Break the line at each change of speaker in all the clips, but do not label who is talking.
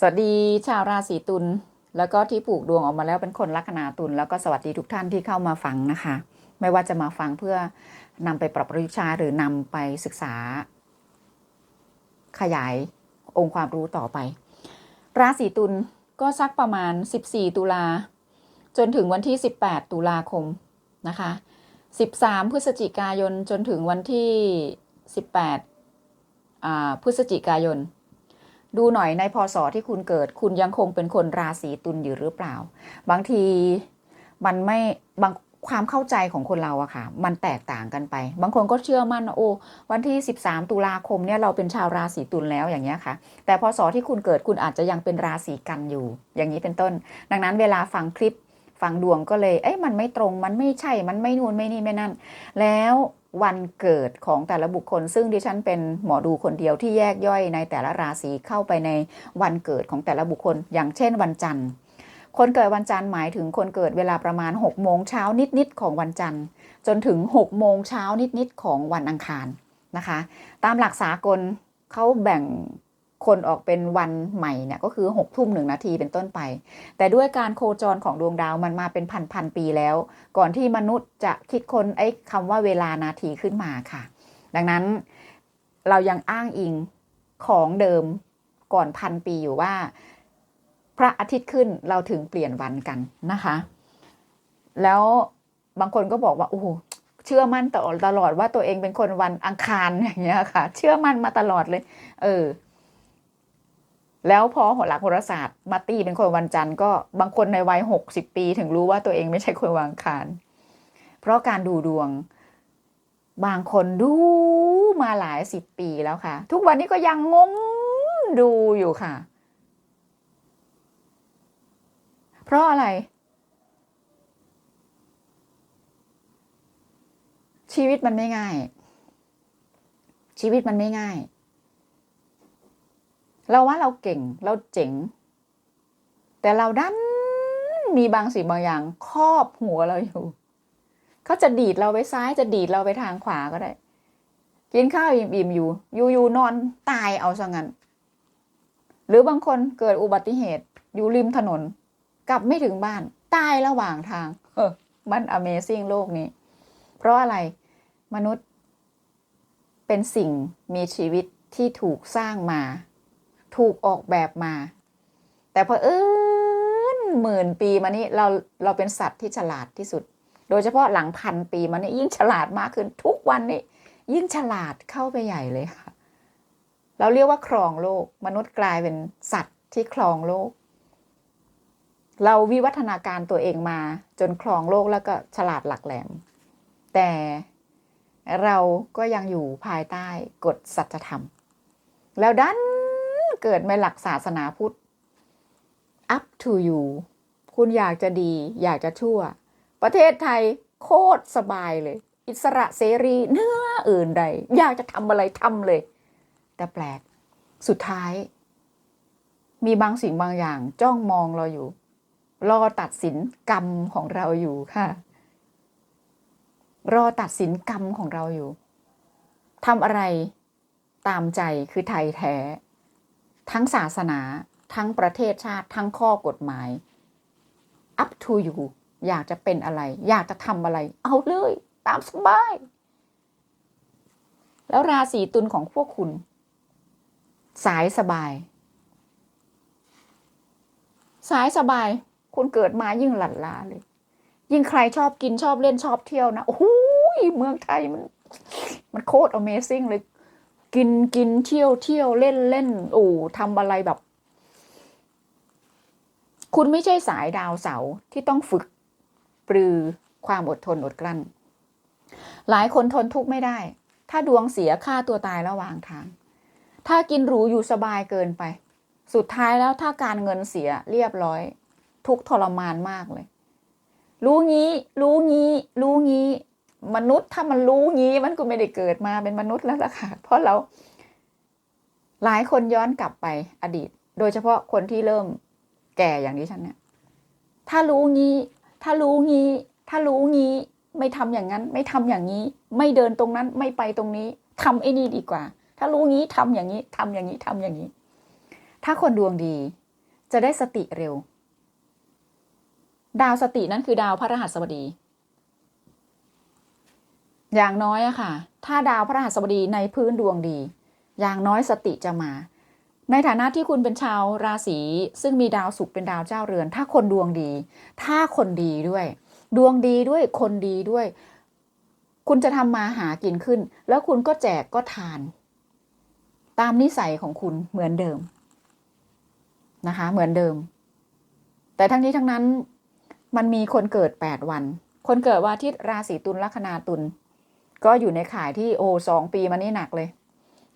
สวัสดีชาวราศีตุลแล้วก็ที่ผูกดวงออกมาแล้วเป็นคนลัคนาตุลแล้วก็สวัสดีทุกท่านที่เข้ามาฟังนะคะ ไม่ว่าจะมาฟังเพื่อนำไปปรับประยุกต์ใช้หรือนำไปศึกษา ขยายองค์ความรู้ต่อไป ราศีตุลก็สักประมาณ 14 ตุลาจนถึงวันที่ 18 ตุลาคมนะคะ 13 พฤศจิกายนจนถึงวันที่ 18พฤศจิกายน ดูหน่อยในพศที่คุณเกิด คุณยังคงเป็นคนราศีตุลอยู่หรือเปล่า บางทีมันไม่บางความเข้าใจของคนเราอะค่ะ มันแตกต่างกันไป บางคนก็เชื่อมั่นโอ้วันที่ 13 ตุลาคมเนี่ยเราเป็นชาวราศีตุลแล้วอย่างเงี้ยค่ะ แต่พศที่คุณเกิดคุณอาจจะยังเป็นราศีกันอยู่ อย่างนี้เป็นต้น ดังนั้นเวลาฟังคลิปฟังดวงก็เลย เอ้ยมันไม่ตรงมันไม่ใช่มันไม่นู่นไม่นี่ไม่นั่น แล้ว วันเกิดของแต่ละบุคคล ซึ่งดิฉันเป็นหมอดูคนเดียวที่แยกย่อยในแต่ละราศีเข้าไปในวันเกิดของแต่ละบุคคล อย่างเช่นวันจันทร์ คนเกิดวันจันทร์หมายถึงคนเกิดเวลาประมาณ6โมงเช้านิดๆของวันจันทร์ จนถึง6โมงเช้านิดๆของวันอังคารนะคะ ตามหลักสากลเขาแบ่ง คนออกเป็นวันใหม่เนี่ยก็คือ6ทุ่มหนึ่งนาทีเป็นต้นไป แต่ด้วยการโคจรของดวงดาวมันมาเป็นพันพันปีแล้ว ก่อนที่มนุษย์จะคิดค้นไอ้คำว่าเวลานาทีขึ้นมาค่ะ ดังนั้นเรายังอ้างอิงของเดิมก่อนพันปีอยู่ว่า พระอาทิตย์ขึ้นเราถึงเปลี่ยนวันกันนะคะ แล้วบางคนก็บอกว่าโอ้เชื่อมั่นตลอดตลอดว่าตัวเองเป็นคนวันอังคารอย่างเงี้ยค่ะ เชื่อมั่นมาตลอดเลย เออ แล้วพอหัวหลักโหราศาสตร์มาตีเป็นคนวันจันทร์ก็บางคนในวัยหกสิบปี ถึงรู้ว่าตัวเองไม่ใช่คนวันอังคารเพราะการดูดวง บางคนดูมาหลายสิบปีแล้วค่ะ ทุกวันนี้ก็ยังงงดูอยู่ค่ะ เพราะอะไร ชีวิตมันไม่ง่าย ชีวิตมันไม่ง่าย เราว่าเราเก่งเราเจ๋ง แต่เราดันมีบางสิ่งบางอย่างครอบหัวเราอยู่เขาจะดีดเราไปซ้ายจะดีดเราไปทางขวาก็ได้ กินข้าวอิ่มๆอยู่อยู่ๆนอนตายเอาซะงั้น หรือบางคนเกิดอุบัติเหตุ อยู่ริมถนน กลับไม่ถึงบ้านตายระหว่างทางเออมัน Amazing โลกนี้ เพราะอะไรมนุษย์เป็นสิ่งมีชีวิตที่ถูกสร้างมา ถูกออกแบบมา แต่พอเอิญหมื่นปีมานี้เราเราเป็นสัตว์ที่ฉลาดที่สุด โดยเฉพาะหลังพันปีมานี้ยิ่งฉลาดมากขึ้นทุกวันนี้ ยิ่งฉลาดเข้าไปใหญ่เลยค่ะ เราเรียกว่าครองโลก มนุษย์กลายเป็นสัตว์ที่ครองโลก เราวิวัฒนาการตัวเองมาจนครองโลกแล้วก็ฉลาดหลักแหลม แต่เราก็ยังอยู่ภายใต้กฎสัจธรรม แล้วดัน เกิดในหลักศาสนาพุทธ up to you คุณอยากจะดี อยากจะชั่ว ประเทศไทยโคตรสบายเลย อิสระเสรีเนื้ออื่นใด อยากจะทำอะไรทำเลย แต่แปลกสุดท้าย มีบางสิ่งบางอย่างจ้องมองเราอยู่ รอตัดสินกรรมของเราอยู่ค่ะ รอตัดสินกรรมของเราอยู่ทำอะไรตามใจคือไทยแท้ ทั้งศาสนา ทั้งประเทศชาติ ทั้งข้อกฎหมาย up to you อยากจะเป็นอะไร อยากจะทำอะไร เอาเลย ตามสบาย แล้วราศีตุลของพวกคุณ สายสบาย สายสบาย คุณเกิดมายิ่งหลั่นลาเลย ยิ่งใครชอบกินชอบเล่นชอบเที่ยวนะ โอ้โหเมืองไทยมัน มันโคตร Amazing เลย กินกินเที่ยวเที่ยวเล่นเล่นโอ้ทำอะไรแบบ คุณไม่ใช่สายดาวเสาที่ต้องฝึกปรือความอดทนอดกลั้น หลายคนทนทุกข์ไม่ได้ ถ้าดวงเสียฆ่าตัวตายระหว่างทาง ถ้ากินหรูอยู่สบายเกินไป สุดท้ายแล้วถ้าการเงินเสียเรียบร้อย ทุกทรมานมากเลย รู้งี้ รู้งี้ รู้งี้ มนุษย์ถ้ามันรู้งี้มันก็ไม่ได้เกิดมาเป็นมนุษย์แล้วล่ะค่ะ เพราะเราหลายคนย้อนกลับไปอดีต โดยเฉพาะคนที่เริ่มแก่อย่างดิฉันเนี่ย ถ้ารู้งี้ ถ้ารู้งี้ ถ้ารู้งี้ ไม่ทำอย่างนั้น ไม่ทำอย่างนี้ ไม่เดินตรงนั้น ไม่ไปตรงนี้ทำไอ้นี่ดีกว่า ถ้ารู้งี้ทำอย่างนี้ทำอย่างนี้ทำอย่างนี้ ถ้าคนดวงดี จะได้สติเร็ว ดาวสตินั้นคือดาวพระรหัสบดี อย่างน้อยอะค่ะ ถ้าดาวพระรหัสบดีในพื้นดวงดี อย่างน้อยสติจะมา ในฐานะที่คุณเป็นชาวราศีซึ่งมีดาวศุกร์เป็นดาวเจ้าเรือน ถ้าคนดวงดี ถ้าคนดีด้วย ดวงดีด้วยคนดีด้วย คุณจะทำมาหากินขึ้น แล้วคุณก็แจกก็ทาน ตามนิสัยของคุณเหมือนเดิมนะคะ เหมือนเดิม แต่ทั้งนี้ทั้งนั้นมันมีคนเกิด 8 วัน คนเกิดวันอาทิตย์ราศีตุลลัคนาตุล ก็อยู่ในข่ายที่โอสองปีมานี่หนักเลย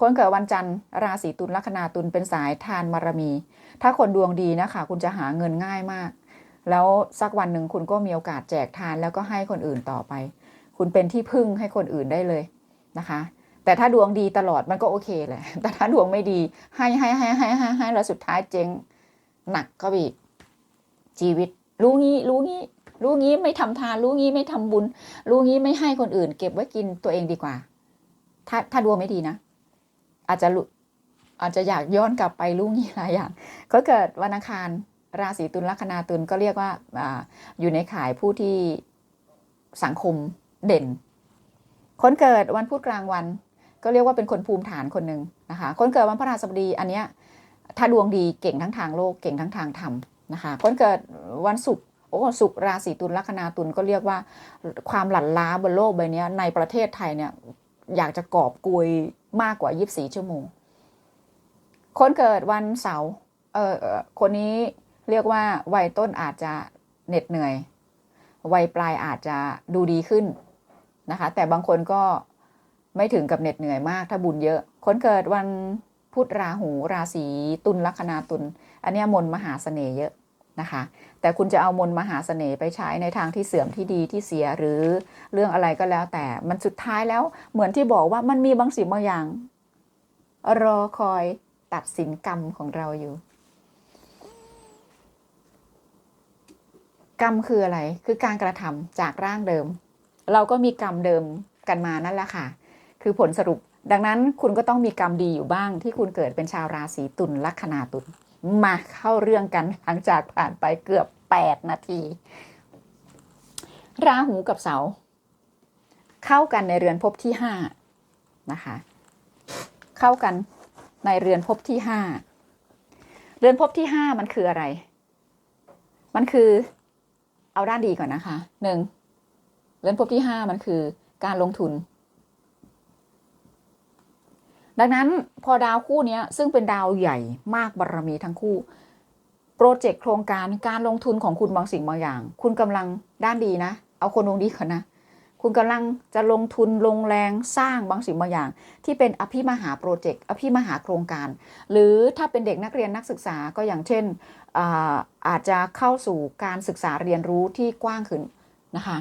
คนเกิดวันจันทร์ราศีตุลลัคนาตุลเป็นสายทานบารมี ถ้าคนดวงดีนะคะคุณจะหาเงินง่ายมาก แล้วสักวันหนึ่งคุณก็มีโอกาสแจกทานแล้วก็ให้คนอื่นต่อไป คุณเป็นที่พึ่งให้คนอื่นได้เลยนะคะ แต่ถ้าดวงดีตลอดมันก็โอเคแหละแต่ถ้าดวงไม่ดีให้ให้ให้ให้ให้ให้แล้วสุดท้ายเจ๊งหนักก็บีกชีวิต รู้งี้รู้งี้ รู้งี้ไม่ทำทาน รู้งี้ไม่ทำบุญ รู้งี้ไม่ให้คนอื่น เก็บไว้กินตัวเองดีกว่า ถ้าถ้าดวงไม่ดีนะ อาจจะอาจจะอยากย้อนกลับไปรู้งี้หลายอย่าง ก็เกิดวันอังคารราศีตุลลัคนาตุลก็เรียกว่าอาอยู่ในข่ายผู้ที่สังคมเด่น คนเกิดวันพุธกลางวัน ก็เรียกว่าเป็นคนภูมิฐานคนหนึ่งนะคะ คนเกิดวันพฤหัสบดีอันเนี้ยถ้าดวงดีเก่งทั้งทางโลกเก่งทั้งทางธรรมนะคะ คนเกิดวันศุกร์ โอ้ศุราศีตุลลัคนาตุลก็เรียกว่าความหลั่นล้าบนโลกใบนี้ในประเทศไทยเนี่ยอยากจะกอบกวยมากกว่า 24 ชั่วโมง คนเกิดวันเสาร์เออคนนี้เรียกว่าวัยต้นอาจจะเหน็ดเหนื่อย วัยปลายอาจจะดูดีขึ้นนะคะ แต่บางคนก็ไม่ถึงกับเหน็ดเหนื่อยมาก ถ้าบุญเยอะ คนเกิดวันพุธราหูราศีตุลลัคนาตุลอันเนี้ยมนมหาเสน่ห์เยอะ นะคะ แต่คุณจะเอามนมหาเสน่ห์ไปใช้ในทางที่เสื่อมที่ดีที่เสียหรือเรื่องอะไรก็แล้วแต่มันสุดท้ายแล้วเหมือนที่บอกว่ามันมีบางสิ่งบางอย่าง รอคอยตัดสินกรรมของเราอยู่ กรรมคืออะไรคือการกระทำจากร่างเดิม เราก็มีกรรมเดิมกันมานั่นแหละค่ะ คือผลสรุปดังนั้นคุณก็ต้องมีกรรมดีอยู่บ้างที่คุณเกิดเป็นชาวราศีตุลลัคนาตุล มาเข้าเรื่องกันหลังจากผ่านไปเกือบ 8 นาที ราหูกับเสา เข้ากันในเรือนภพที่5นะคะ เข้ากันในเรือนภพที่ 5 เรือนภพที่ 5 มันคืออะไร มันคือเอาด้านดีก่อนนะคะหนึ่งเรือนภพที่ 5 มันคือการลงทุน ดังนั้นพอดาวคู่นี้ซึ่งเป็นดาวใหญ่มากบารมีทั้งคู่ โปรเจกต์โครงการการลงทุนของคุณบางสิ่งบางอย่าง คุณกำลังด้านดีนะ เอาคนดวงดีก่อนนะ คุณกำลังจะลงทุนลงแรงสร้างบางสิ่งบางอย่าง ที่เป็นอภิมหาโปรเจกต์อภิมหาโครงการ หรือถ้าเป็นเด็กนักเรียนนักศึกษาก็อย่างเช่นอาอาจจะเข้าสู่การศึกษาเรียนรู้ที่กว้างขึ้นนะคะ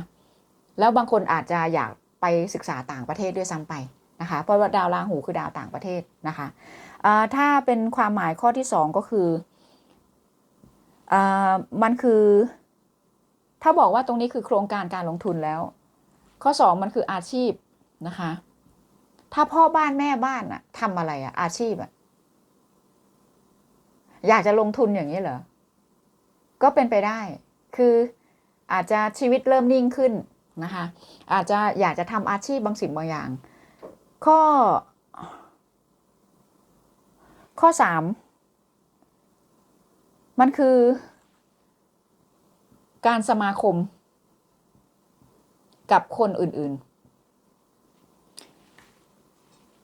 แล้วบางคนอาจจะอยากไปศึกษาต่างประเทศด้วยซ้ำไป นะคะเพราะว่าดาวราหูคือดาวต่างประเทศนะคะถ้าเป็นความหมายข้อที่สองก็คืออมันคือ ถ้าบอกว่าตรงนี้คือโครงการการลงทุนแล้ว ข้อสองมันคืออาชีพนะคะ ถ้าพ่อบ้านแม่บ้านอะทำอะไรอะอาชีพอะอยากจะลงทุนอย่างนี้เหรอ ก็เป็นไปได้ คืออาจจะชีวิตเริ่มนิ่งขึ้นนะคะ อาจจะอยากจะทำอาชีพบางสิ่งบางอย่าง ข้อ ข้อสามมันคือ การสมาคม กับคนอื่น ๆ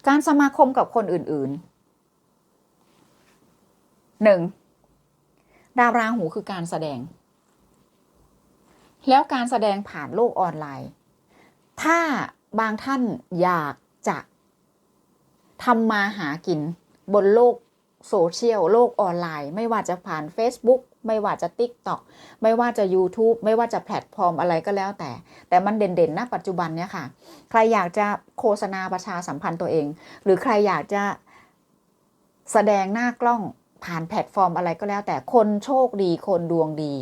การสมาคมกับคนอื่น ๆหนึ่งดาวราหูคือการแสดง แล้วการแสดงผ่านโลกออนไลน์ ถ้าบางท่านอยาก จะทำมาหากินบนโลกโซเชียลโลกออนไลน์ ไม่ว่าจะผ่าน Facebook ไม่ว่าจะ TikTok ไม่ว่าจะ YouTube ไม่ว่าจะแพลตฟอร์มอะไรก็แล้วแต่ แต่มันเด่นๆณปัจจุบันเนี่ยค่ะ ใครอยากจะโฆษณาประชาสัมพันธ์ตัวเอง หรือใครอยากจะแสดงหน้ากล้องผ่านแพลตฟอร์มอะไรก็แล้ว แต่คนโชคดีคนดวงดี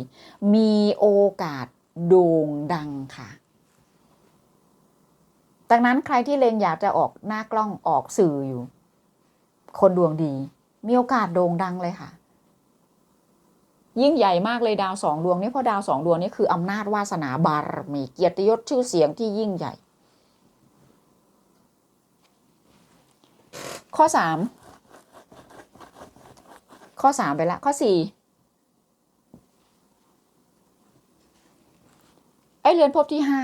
มีโอกาสโด่งดังค่ะ ดังนั้นใครที่เลงอยากจะออกหน้ากล้องออกสื่ออยู่ คนดวงดี มีโอกาสโด่งดังเลยค่ะ ยิ่งใหญ่มากเลยดาวสองดวงนี้เพราะดาวสองดวงนี้คืออำนาจวาสนาบารมีเกียรติยศชื่อเสียงที่ยิ่งใหญ่ ข้อสามข้อสามไปละข้อสี่ไอเรือนภพที่ห้า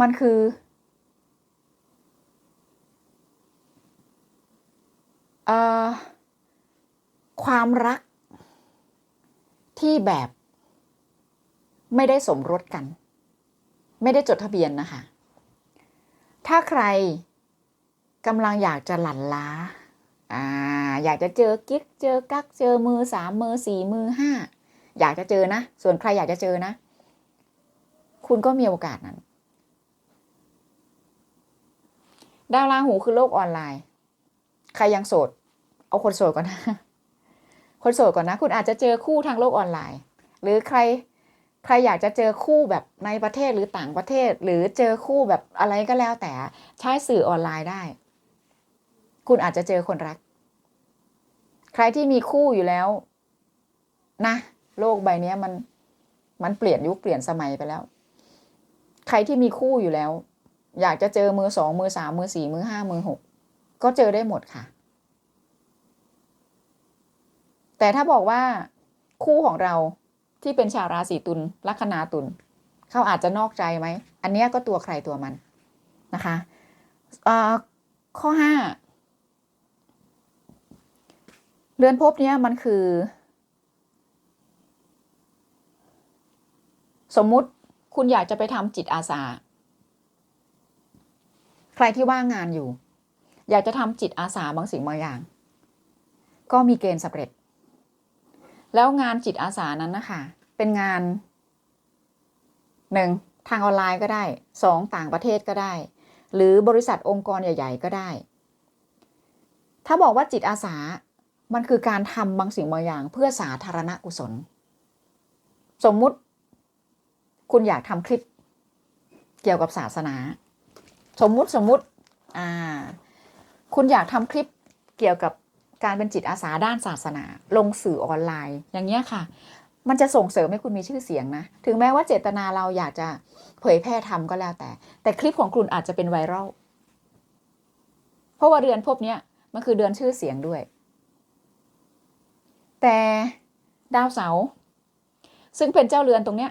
มันคืออความรักที่แบบไม่ได้สมรสกัน ไม่ได้จดทะเบียนนะคะ ถ้าใครกำลังอยากจะหลั่นล้าอ่าอยากจะเจอกิ๊กเจอกักเจอมือสามมือสี่มือห้าอยากจะเจอนะ ส่วนใครอยากจะเจอนะ คุณก็มีโอกาสนั้น ดาวราหูคือโลกออนไลน์ ใครยังโสด เอาคนโสดก่อนนะ คนโสดก่อนนะ คุณอาจจะเจอคู่ทางโลกออนไลน์ หรือใครใครอยากจะเจอคู่แบบในประเทศหรือต่างประเทศ หรือเจอคู่แบบอะไรก็แล้วแต่ใช้สื่อออนไลน์ได้ คุณอาจจะเจอคนรัก ใครที่มีคู่อยู่แล้ว นะ โลกใบนี้มันมันเปลี่ยนยุคเปลี่ยนสมัยไปแล้ว ใครที่มีคู่อยู่แล้ว อยากจะเจอมือสองมือสามมือสี่มือห้ามือหกก็เจอได้หมดค่ะ แต่ถ้าบอกว่าคู่ของเราที่เป็นชาวราศีตุลลัคนาตุลเขาอาจจะนอกใจไหม อันเนี้ยก็ตัวใครตัวมันนะคะอ่อข้อห้าเรือนภพเนี้ยมันคือ สมมุติคุณอยากจะไปทำจิตอาสา ใครที่ว่างงานอยู่ อยากจะทำจิตอาสาบางสิ่งบางอย่าง ก็มีเกณฑ์สำเร็จ แล้วงานจิตอาสานั้นนะคะเป็นงานหนึ่งทางออนไลน์ก็ได้สองต่างประเทศก็ได้ หรือบริษัทองค์กรใหญ่ ๆ ก็ได้ ถ้าบอกว่าจิตอาสามันคือการทำบางสิ่งบางอย่าง เพื่อสาธารณกุศล สมมุติคุณอยากทำคลิปเกี่ยวกับศาสนา สมมุติสมมุติอ่าคุณอยากทำคลิปเกี่ยวกับการเป็นจิตอาสาด้านศาสนา ลงสื่อออนไลน์ อย่างเงี้ยค่ะ มันจะส่งเสริมให้คุณมีชื่อเสียงนะ ถึงแม้ว่าเจตนาเราอยากจะเผยแพร่ทำก็แล้วแต่ แต่คลิปของคุณอาจจะเป็นไวรัลเพราะว่าเดือนพบเนี้ยมันคือเดือนชื่อเสียงด้วย แต่ดาวเสาร์ซึ่งเป็นเจ้าเรือนตรงเนี้ย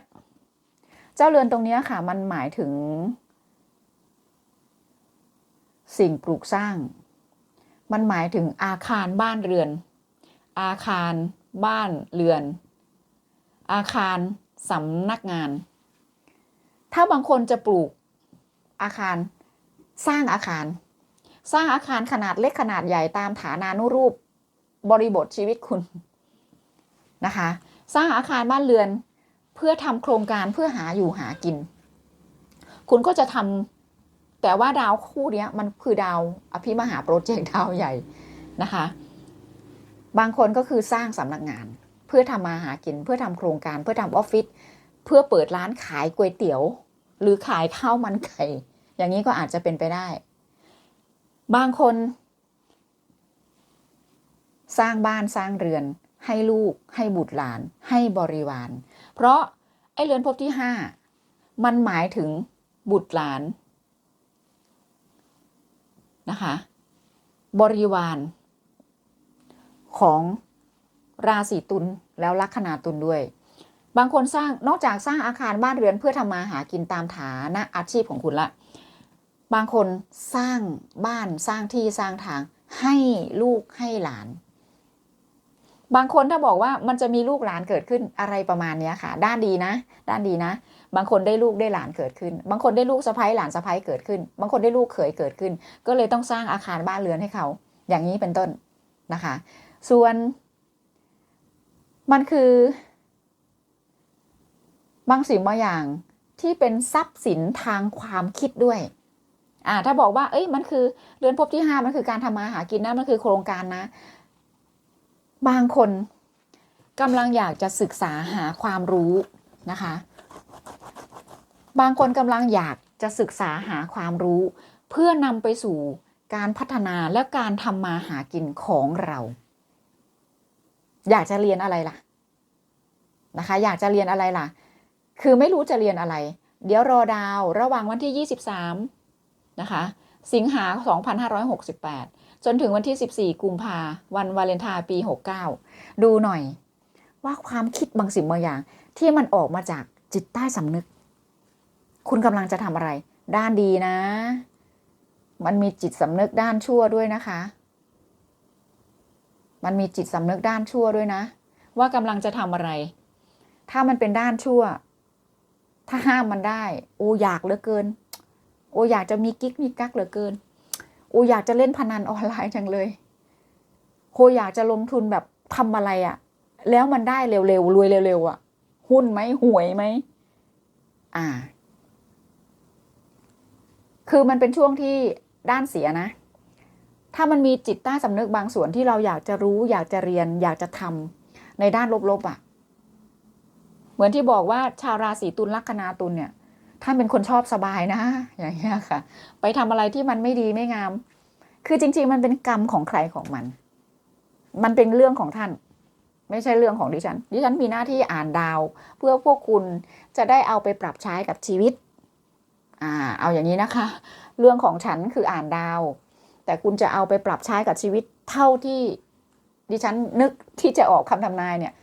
เจ้าเรือนตรงเนี้ยค่ะ มันหมายถึง สิ่งปลูกสร้าง มันหมายถึงอาคารบ้านเรือน อาคารบ้านเรือน อาคารสำนักงาน ถ้าบางคนจะปลูกอาคารสร้างอาคาร สร้างอาคารขนาดเล็กขนาดใหญ่ตามฐานานุรูปบริบทชีวิตคุณนะคะ สร้างอาคารบ้านเรือนเพื่อทำโครงการเพื่อหาอยู่หากิน คุณก็จะทำ แต่ว่าดาวคู่นี้มันคือดาวอภิมหาโปรเจกต์ดาวใหญ่นะคะ บางคนก็คือสร้างสำนักงาน เพื่อทำมาหากินเพื่อทำโครงการ เพื่อทำออฟฟิศเพื่อเปิดร้านขายก๋วยเตี๋ยว หรือขายข้าวมันไก่อย่างนี้ก็อาจจะเป็นไปได้ บางคน สร้างบ้านสร้างเรือน ให้ลูก ให้บุตรหลาน ให้บริวาร เพราะไอ้เรือนภพที่ห้ามันหมายถึงบุตรหลาน นะคะ บริวารของราศีตุลแล้วลัคนาตุลด้วย บางคนสร้างนอกจากสร้างอาคารบ้านเรือนเพื่อทำมาหากินตามฐานะอาชีพของคุณละ บางคนสร้างบ้านสร้างที่สร้างทางให้ลูกให้หลาน บางคนถ้าบอกว่ามันจะมีลูกหลานเกิดขึ้นอะไรประมาณนี้ค่ะ ด้านดีนะ ด้านดีนะ บางคนได้ลูกได้หลานเกิดขึ้น บางคนได้ลูกสะใภ้หลานสะใภ้เกิดขึ้น บางคนได้ลูกเขยเกิดขึ้น ก็เลยต้องสร้างอาคารบ้านเรือนให้เขา อย่างนี้เป็นต้นนะคะ ส่วน มันคือบางสิ่งบางอย่างที่เป็นทรัพย์สินทางความคิดด้วยอ่าถ้าบอกว่า เอ้ยมันคือเรือนภพที่ห้ามันคือการทำมาหากินนะมันคือโครงการนะ บางคนกำลังอยากจะศึกษาหาความรู้นะคะ บางคนกำลังอยากจะศึกษาหาความรู้ เพื่อนำไปสู่การพัฒนาและการทำมาหากินของเรา อยากจะเรียนอะไรล่ะนะคะ อยากจะเรียนอะไรล่ะ คือไม่รู้จะเรียนอะไร เดี๋ยวรอดาวระหว่างวันที่ 23 นะคะ สิงหา 2568 จนถึงวันที่ 14 กุมภาวันวาเลนไทน์ปี 69 ดูหน่อย ว่าความคิดบางสิ่งบางอย่าง ที่มันออกมาจากจิตใต้สำนึก คุณกำลังจะทำอะไร ด้านดีนะ มันมีจิตสำนึกด้านชั่วด้วยนะคะ มันมีจิตสำนึกด้านชั่วด้วยนะ ว่ากำลังจะทำอะไร ถ้ามันเป็นด้านชั่ว ถ้าห้ามมันได้ โออยากเหลือเกิน โออยากจะมีกิ๊กมีกักเหลือเกิน โออยากจะเล่นพนันออนไลน์จังเลยโออยากจะลงทุนแบบทำอะไรอะ่ะ แล้วมันได้เร็วๆรวยเร็วๆอะ่ะ หุ้นไหมหวยไหมอ่า คือมันเป็นช่วงที่ด้านเสียนะ ถ้ามันมีจิตใต้สำนึกบางส่วนที่เราอยากจะรู้ อยากจะเรียน อยากจะทำในด้านลบๆอะ่ะ เหมือนที่บอกว่าชาวราศีตุลลัคนาตุลเนี่ย ท่านเป็นคนชอบสบายนะ อย่างเงี้ยค่ะ ไปทำอะไรที่มันไม่ดีไม่งาม คือจริง ๆ มันเป็นกรรมของใครของมัน มันเป็นเรื่องของท่าน ไม่ใช่เรื่องของดิฉัน ดิฉันมีหน้าที่อ่านดาว เพื่อพวกคุณจะได้เอาไปปรับใช้กับชีวิต อ่า เอาอย่างนี้นะคะ เรื่องของฉันคืออ่านดาว แต่คุณจะเอาไปปรับใช้กับชีวิตเท่าที่ดิฉันนึกที่จะออกคำทำนายเนี่ย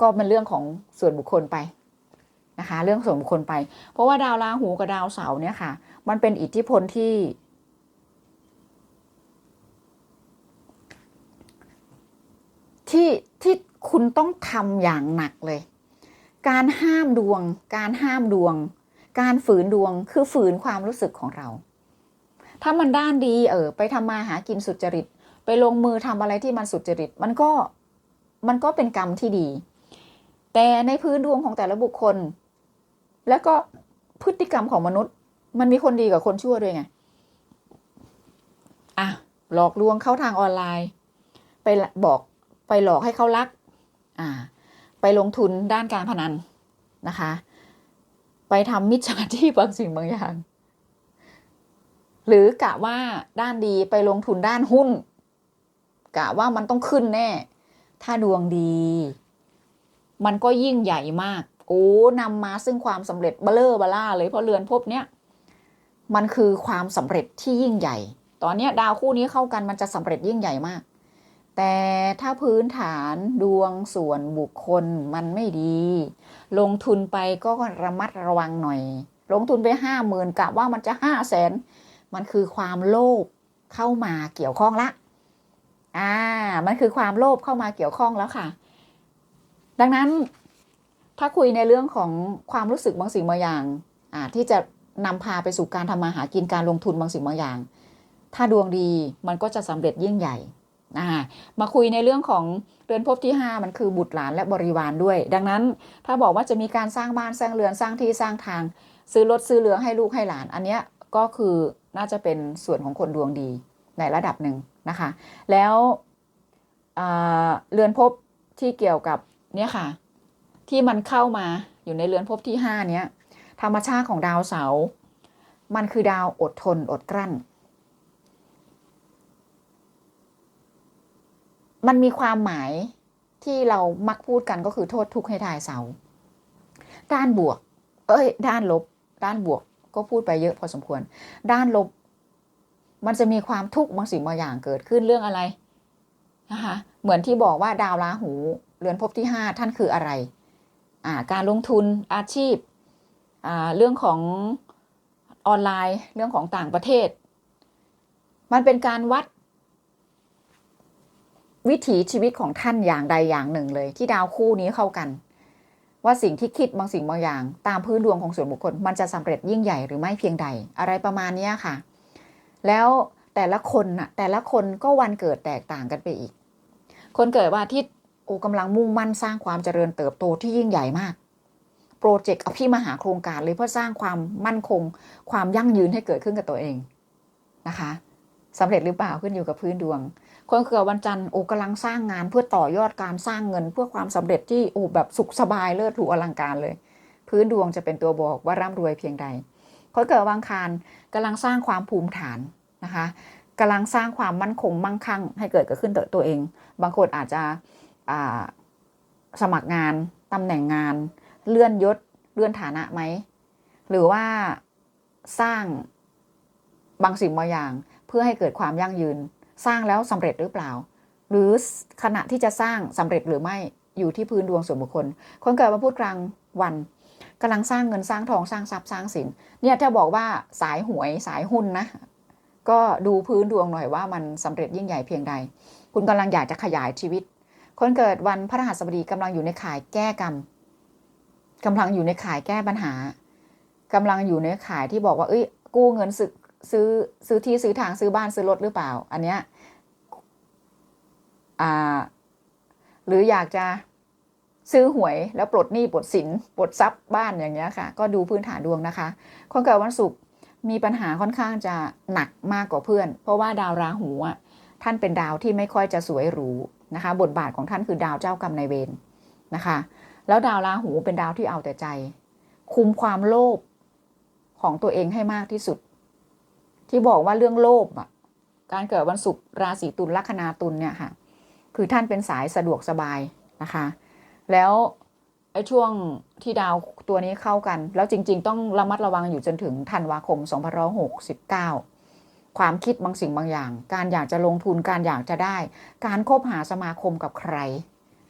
ก็เป็นเรื่องของส่วนบุคคลไป นะคะ เรื่องส่วนบุคคลไป เพราะว่าดาวราหูกับดาวเสาร์เนี่ยค่ะ มันเป็นอิทธิพลที่ที่ที่คุณต้องทำอย่างหนักเลย การห้ามดวง การห้ามดวง การฝืนดวงคือฝืนความรู้สึกของเรา ถ้ามันด้านดีเออไปทำมาหากินสุจริต ไปลงมือทำอะไรที่มันสุจริต มันก็มันก็เป็นกรรมที่ดี แต่ในพื้นดวงของแต่ละบุคคล แล้วก็พฤติกรรมของมนุษย์ มันมีคนดีกับคนชั่วด้วยไง อะ หลอกลวงเข้าทางออนไลน์ ไปบอกไปหลอกให้เขารัก อ่า ไปลงทุนด้านการพนันนะคะ ไปทำมิจฉาชีพบางสิ่งบางอย่าง หรือกะว่าด้านดีไปลงทุนด้านหุ้น กะว่ามันต้องขึ้นแน่ ถ้าดวงดี มันก็ยิ่งใหญ่มาก โอ้นำมาซึ่งความสำเร็จเบลอเบล่าเลยเพราะเรือนภพเนี้ยมันคือความสำเร็จที่ยิ่งใหญ่ ตอนนี้ดาวคู่นี้เข้ากันมันจะสำเร็จยิ่งใหญ่มาก แต่ถ้าพื้นฐานดวงส่วนบุคคลมันไม่ดี ลงทุนไปก็ระมัดระวังหน่อย ลงทุนไปห้าหมื่นกะว่ามันจะห้าแสนมันคือความโลภเข้ามาเกี่ยวข้องละ อ่า มันคือความโลภเข้ามาเกี่ยวข้องแล้วค่ะ ดังนั้น ถ้าคุยในเรื่องของความรู้สึกบางสิ่งบางอย่างที่จะนำพาไปสู่การทำมาหากินการลงทุนบางสิ่งบางอย่าง ถ้าดวงดีมันก็จะสำเร็จยิ่งใหญ่มาคุยในเรื่องของเรือนภพที่ 5 มันคือบุตรหลานและบริวารด้วย ดังนั้นถ้าบอกว่าจะมีการสร้างบ้านสร้างเรือนสร้างที่สร้างทาง ซื้อรถซื้อเรือให้ลูกให้หลาน อันเนี้ยก็คือน่าจะเป็นส่วนของคนดวงดีในระดับหนึ่งนะคะ แล้วเรือนภพที่เกี่ยวกับเนี่ยค่ะ ที่มันเข้ามาอยู่ในเรือนภพที่ห้าเนี้ยธรรมชาติของดาวเสาร์มันคือดาวอดทนอดกลั้น มันมีความหมายที่เรามักพูดกันก็คือโทษทุกข์ให้ทายเสาด้านบวก เอ้ย ด้านลบ ด้านบวกก็พูดไปเยอะพอสมควร ด้านลบ มันจะมีความทุกข์บางสิ่งบางอย่างเกิดขึ้นเรื่องอะไรนะคะเหมือนที่บอกว่าดาวราหู เรือนภพที่ห้าท่านคืออะไร การลงทุนอาชีพ เรื่องของออนไลน์เรื่องของต่างประเทศ มันเป็นการวัด วิถีชีวิตของท่านอย่างใดอย่างหนึ่งเลย ที่ดาวคู่นี้เข้ากัน ว่าสิ่งที่คิดบางสิ่งบางอย่าง ตามพื้นดวงของส่วนบุคคล มันจะสำเร็จยิ่งใหญ่หรือไม่เพียงใด อะไรประมาณนี้ค่ะ แล้วแต่ละคนน่ะแต่ละคนก็วันเกิดแตกต่างกันไปอีก คนเกิดวันอาทิตย์ โอ้กำลังมุ่งมั่นสร้างความเจริญเติบโตที่ยิ่งใหญ่มาก โปรเจกต์อภิมหาโครงการเลยเพื่อสร้างความมั่นคง ความยั่งยืนให้เกิดขึ้นกับตัวเองนะคะสำเร็จหรือเปล่าขึ้นอยู่กับพื้นดวง คนเกิดวันจันทร์โอ้กำลังสร้างงานเพื่อต่อยอดการสร้างเงิน เพื่อความสำเร็จที่โอ้แบบสุขสบายเลิศหรูอลังการเลย พื้นดวงจะเป็นตัวบอกว่าร่ำรวยเพียงใด คนเกิดวังคารกำลังสร้างความภูมิฐานนะคะกำลังสร้างความมั่นคงมั่งคั่งให้เกิดกขึ้นตัวเอง บางคนอาจจะ สมัครงานตำแหน่งงาน เลื่อนยศเลื่อนฐานะไหม หรือว่าสร้างบางสิ่งบางอย่าง เพื่อให้เกิดความยั่งยืน สร้างแล้วสำเร็จหรือเปล่า หรือขณะที่จะสร้างสำเร็จหรือไม่อยู่ที่พื้นดวงส่วนบุคคล คนเกิดมาพูดกลางวันกำลังสร้างเงินสร้างทองสร้างทรัพย์สร้างสินเนี่ยถ้าบอกว่าสายหวยสายหุ้นนะ ก็ดูพื้นดวงหน่อยว่ามันสำเร็จยิ่งใหญ่เพียงใด คุณกำลังอยากจะขยายชีวิต คนเกิดวันพระรหัสบดีกำลังอยู่ในข่ายแก้กรรมกำลังอยู่ในข่ายแก้ปัญหากำลังอยู่ในข่ายที่บอกว่า เอ้ย กู้เงินซื้อซื้อซื้อที่ซื้อทางซื้อบ้านซื้อรถหรือเปล่า อันเนี้ยอ่า หรืออยากจะซื้อหวยแล้วปลดหนี้ปลดสินปลดทรัพย์บ้านอย่างเงี้ยค่ะ ก็ดูพื้นฐานดวงนะคะ คนเกิดวันศุกร์มีปัญหาค่อนข้างจะหนักมากกว่าเพื่อน เพราะว่าดาวราหูอะท่านเป็นดาวที่ไม่ค่อยจะสวยหรู นะคะ บทบาทของท่านคือดาวเจ้ากรรมนายเวรนะคะ แล้วดาวราหูเป็นดาวที่เอาแต่ใจ คุมความโลภของตัวเองให้มากที่สุด ที่บอกว่าเรื่องโลภอะ การเกิดวันศุกร์ราศีตุลลัคนาตุลเนี่ยค่ะ คือท่านเป็นสายสะดวกสบายนะคะ แล้วไอ้ช่วงที่ดาวตัวนี้เข้ากัน แล้วจริง ๆ ต้องระมัดระวังอยู่จนถึงธันวาคม 2569 ความคิดบางสิ่งบางอย่าง การอยากจะลงทุนการอยากจะได้ การคบหาสมาคมกับใคร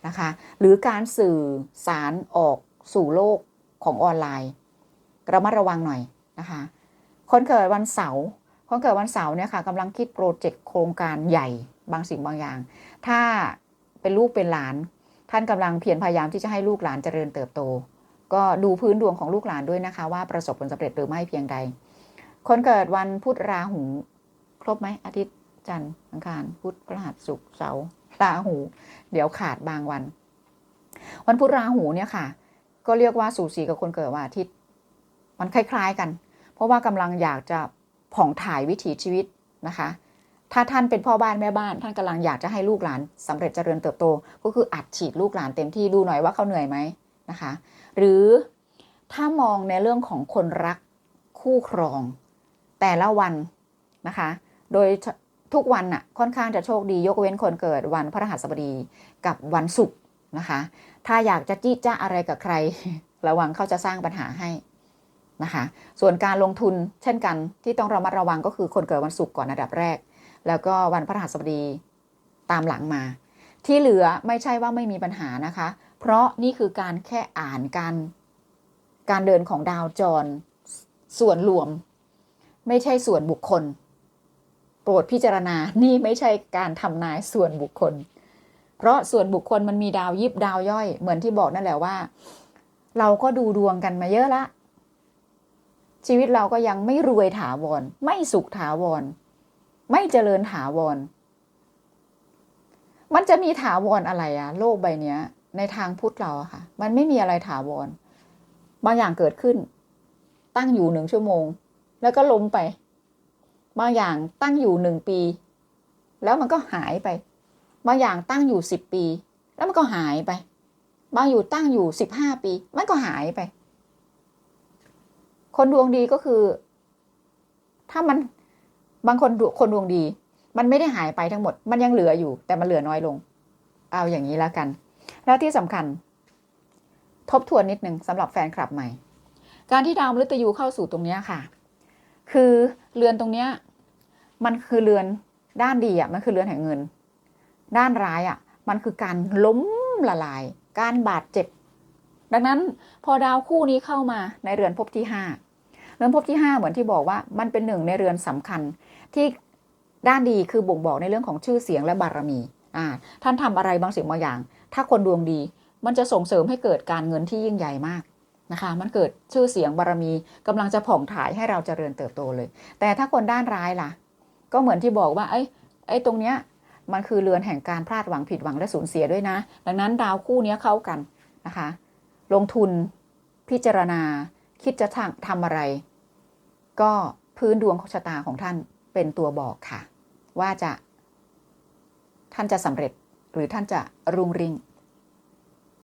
นะคะ หรือการสื่อสารออกสู่โลกของออนไลน์ระมัดระวังหน่อยนะคะ คนเกิดวันเสาร์คนเกิดวันเสาร์เนี่ยค่ะกำลังคิดโปรเจกต์โครงการใหญ่บางสิ่งบางอย่าง ถ้าเป็นลูกเป็นหลาน ท่านกำลังเพียรพยายามที่จะให้ลูกหลานเจริญเติบโต ก็ดูพื้นดวงของลูกหลานด้วยนะคะ ว่าประสบผลสำเร็จหรือไม่เพียงใด คนเกิดวันพุธราหู ครบไหมอาทิตย์จันทร์อังคารพุธพฤหัสศุกร์เสาร์ราหู เดี๋ยวขาดบางวัน วันพุธราหูเนี่ยค่ะ ก็เรียกว่าสูสีกับคนเกิดวันอาทิตย์ มันคล้าย ๆกัน เพราะว่ากำลังอยากจะผ่องถ่ายวิถีชีวิตนะคะ ถ้าท่านเป็นพ่อบ้านแม่บ้าน ท่านกำลังอยากจะให้ลูกหลานสำเร็จเจริญเติบโต ก็คืออัดฉีดลูกหลานเต็มที่ดูหน่อยว่าเขาเหนื่อยไหมนะคะ หรือถ้ามองในเรื่องของคนรักคู่ครอง แต่ละวันนะคะ โดยทุกวันน่ะค่อนข้างจะโชคดียกเว้นคนเกิดวันพระรหัสบดีกับวันศุกร์นะคะ ถ้าอยากจะจี้จ้าอะไรกับใคร ระวังเขาจะสร้างปัญหาให้นะคะ ส่วนการลงทุนเช่นกันที่ต้องระมัดระวังก็คือคนเกิดวันศุกร์ก่อนอันดับแรก แล้วก็วันพระรหัสบดีตามหลังมา ที่เหลือไม่ใช่ว่าไม่มีปัญหานะคะ เพราะนี่คือการแค่อ่านการการเดินของดาวจรส่วนรวม ไม่ใช่ส่วนบุคคล โปรดพิจารณา นี่ไม่ใช่การทำนายส่วนบุคคล เพราะส่วนบุคคลมันมีดาวยิบดาวย่อย เหมือนที่บอกนั่นแหละว่า เราก็ดูดวงกันมาเยอะละ ชีวิตเราก็ยังไม่รวยถาวร ไม่สุขถาวร ไม่เจริญถาวร มันจะมีถาวรอะไรอะโลกใบนี้ในทางพุทธเราค่ะ มันไม่มีอะไรถาวร บางอย่างเกิดขึ้น ตั้งอยู่หนึ่งชั่วโมง แล้วก็ล้มไป บางอย่างตั้งอยู่หนึ่งปี แล้วมันก็หายไป บางอย่างตั้งอยู่สิบปี แล้วมันก็หายไป บางอยู่ตั้งอยู่สิบห้าปี มันก็หายไป คนดวงดีก็คือ ถ้ามันบางคนคนดวงดี มันไม่ได้หายไปทั้งหมด มันยังเหลืออยู่ แต่มันเหลือน้อยลง เอาอย่างนี้แล้วกัน แล้วที่สำคัญ ทบทวนนิดนึงสำหรับแฟนคลับใหม่ การที่ดาวมฤตยูเข้าสู่ตรงนี้ค่ะ คือเรือนตรงเนี้ยมันคือเรือนด้านดีอะมันคือเรือนแห่งเงิน ด้านร้ายอะมันคือการล้มละลาย การบาดเจ็บ ดังนั้นพอดาวคู่นี้เข้ามาในเรือนภพที่ห้าเรือนภพที่ห้าเหมือนที่บอกว่ามันเป็นหนึ่งในเรือนสำคัญที่ด้านดีคือบ่งบอกในเรื่องของชื่อเสียงและบารมีอ่าท่านทำอะไรบางสิ่งบางอย่าง ถ้าคนดวงดี มันจะส่งเสริมให้เกิดการเงินที่ยิ่งใหญ่มาก นะคะ มันเกิดชื่อเสียงบารมีกำลังจะผ่องถ่ายให้เราเจริญเติบโตเลย แต่ถ้าคนด้านร้ายล่ะ ก็เหมือนที่บอกว่า เอ้ยไอ้ตรงเนี้ยมันคือเรือนแห่งการพลาดหวังผิดหวังและสูญเสียด้วยนะ ดังนั้นดาวคู่เนี้ยเข้ากันนะคะ ลงทุนพิจารณา คิดจะทำทำอะไร ก็พื้นดวงชะตาของท่านเป็นตัวบอกค่ะ ว่าจะ ท่านจะสำเร็จหรือท่านจะรุ่งริ่ง